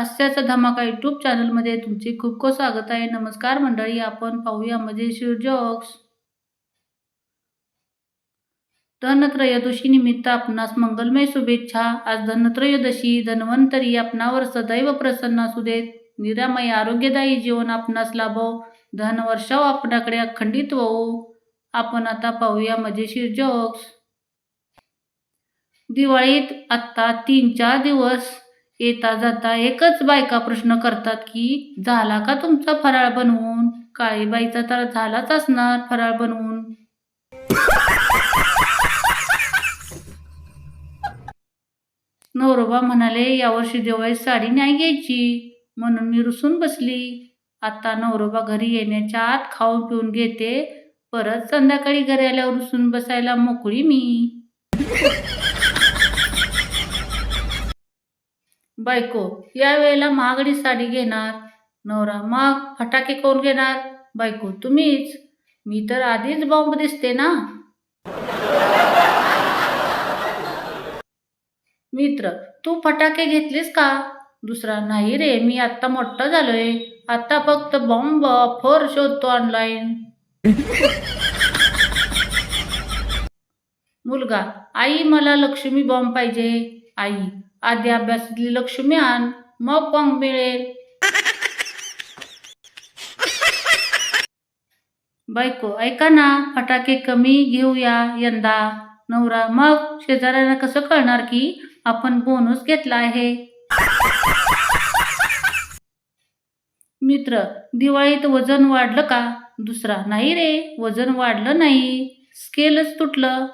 हास्याचा धमाका यूट्यूब चॅनलमध्ये तुमचे खूप खूप स्वागत आहे. नमस्कार मंडळी आपण पाहूया मजेशीर जॉक्स. धनत्रयोदशी निमित्त आपणास मंगलमय शुभेच्छा. आज धनत्रयोदशी धन्वंतरी आपणावर सदैव प्रसन्न असू देत. निरामय आरोग्यदायी जीवन आपणास लाभो. धन वर्षाव आपणाकडे अखंडित होऊ. आपण आता पाहूया मजेशीर जॉक्स. दिवाळीत आत्ता तीन चार दिवस येता जाता एकच बायका प्रश्न करतात की झाला का तुमचा फराळ बनवून? काळीबाईचा तर झालाच असणार फराळ बनवून. नवरोबा म्हणाले यावर्षी दिवाळी साडी नाही घ्यायची. म्हणून मी रुसून बसली. आता नवरोबा घरी येण्याच्या आत खाऊन पिऊन घेते. परत संध्याकाळी घरी आल्यावर रुसून बसायला मोकळी मी. बायको या वेळेला महागडी साडी घेणार. नवरा मग फटाके कोण घेणार? बायको तुम्हीच. मी तर आधीच बॉम्ब दिसते ना? मित्र तू फटाके घेतलीस का? दुसरा नाही रे मी आत्ता मोठा झालोय. आत्ता फक्त बॉम्ब ऑफर शोधतो ऑनलाईन मुलगा आई मला लक्ष्मी बॉम्ब पाहिजे. आई आधी अभ्यासातली लक्ष्मी आण मग पंग मिळेल. बायको ऐका ना फटाके कमी घेऊया यंदा. नवरा मग शेजाऱ्यांना कसं कळणार की आपण बोनस घेतला आहे? मित्र दिवाळीत वजन वाढलं का? दुसरा नाही रे वजन वाढलं नाही. स्केलच तुटलं.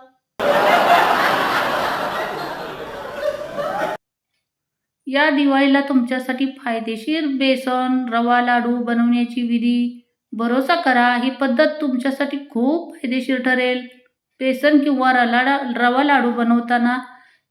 या दिवाळीला तुमच्यासाठी फायदेशीर बेसन रवा लाडू बनवण्याची विधी. भरोसा करा ही पद्धत तुमच्यासाठी खूप फायदेशीर ठरेल. बेसन किंवा रलाडा रवा लाडू बनवताना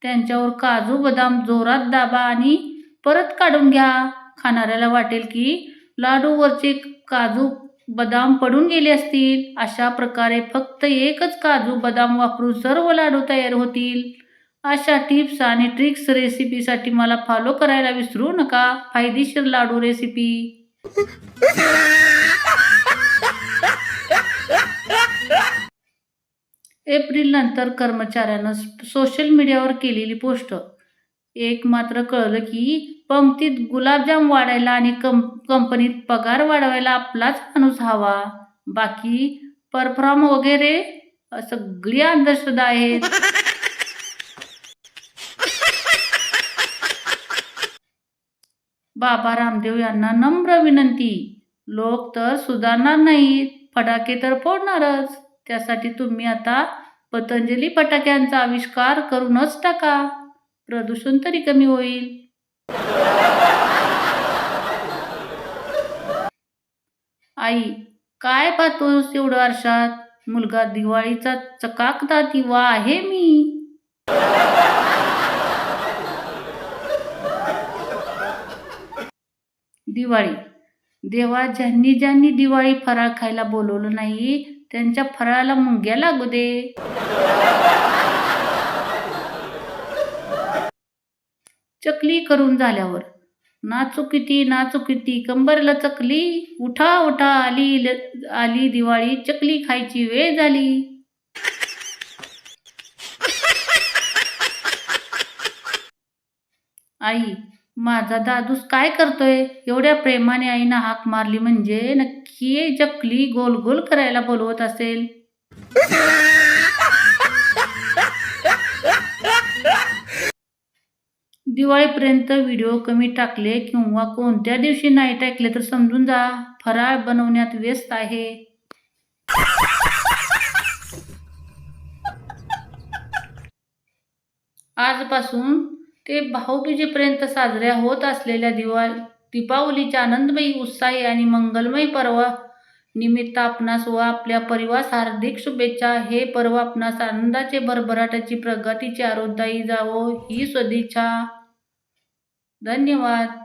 त्यांच्यावर काजू बदाम जोरात दाबा आणि परत काढून घ्या. खाणाऱ्याला वाटेल की लाडूवरचे काजू बदाम पडून गेले असतील. अशा प्रकारे फक्त एकच काजू बदाम वापरून सर्व लाडू तयार होतील. अशा टिप्स आणि ट्रिक्स रेसिपीसाठी मला फॉलो करायला विसरू नका. फायदेशीर लाडू रेसिपी. एप्रिल नंतर कर्मचाऱ्यानं सोशल मीडियावर केलेली पोस्ट. एक मात्र कळलं की पंक्तीत गुलाबजाम वाढायला आणि कं कंपनीत पगार वाढवायला आपलाच माणूस हवा. बाकी परफ्रॉम वगैरे सगळी अंधश्रद्धा आहेत. बाबा रामदेव यांना नम्र विनंती. लोक तर सुधारणार नाहीत फटाके तर फोडणारच. त्यासाठी तुम्ही आता पतंजली फटाक्यांचा आविष्कार करूनच टाका. प्रदूषण तरी कमी होईल. आई काय पाहतोस एवढं वर्षात मुलगा दिवाळीचा चकाकता दिवा आहे मी. दिवाळी. देवा ज्यांनी ज्यांनी दिवाळी फराळ खायला बोलवलं नाही त्यांच्या फराळाला मुंग्या लागू दे. चकली करून झाल्यावर नाचू किती नाचू किती कंबरला चकली उठा उठा आली ल- आली दिवाळी चकली खायची वेळ झाली. आई माझा दादूस काय करतोय? एवढ्या प्रेमाने आईनं हाक मारली म्हणजे नक्की चकली गोल गोल करायला बोलवत असेल. दिवाळीपर्यंत व्हिडिओ कमी टाकले किंवा कोणत्या दिवशी नाही टाकले तर समजून जा फराळ बनवण्यात व्यस्त आहे. आजपासून ते भाऊबीजेपर्यंत साजऱ्या होत असलेल्या दिवा दीपावलीच्या आनंदमयी उत्साही आणि मंगलमय पर्व निमित्त आपणास व आपल्या परिवास हार्दिक शुभेच्छा. हे पर्व आपणास आनंदाचे भरभराटाची प्रगतीची आरोग्यदायी जावो ही सदिच्छा धन्यवाद.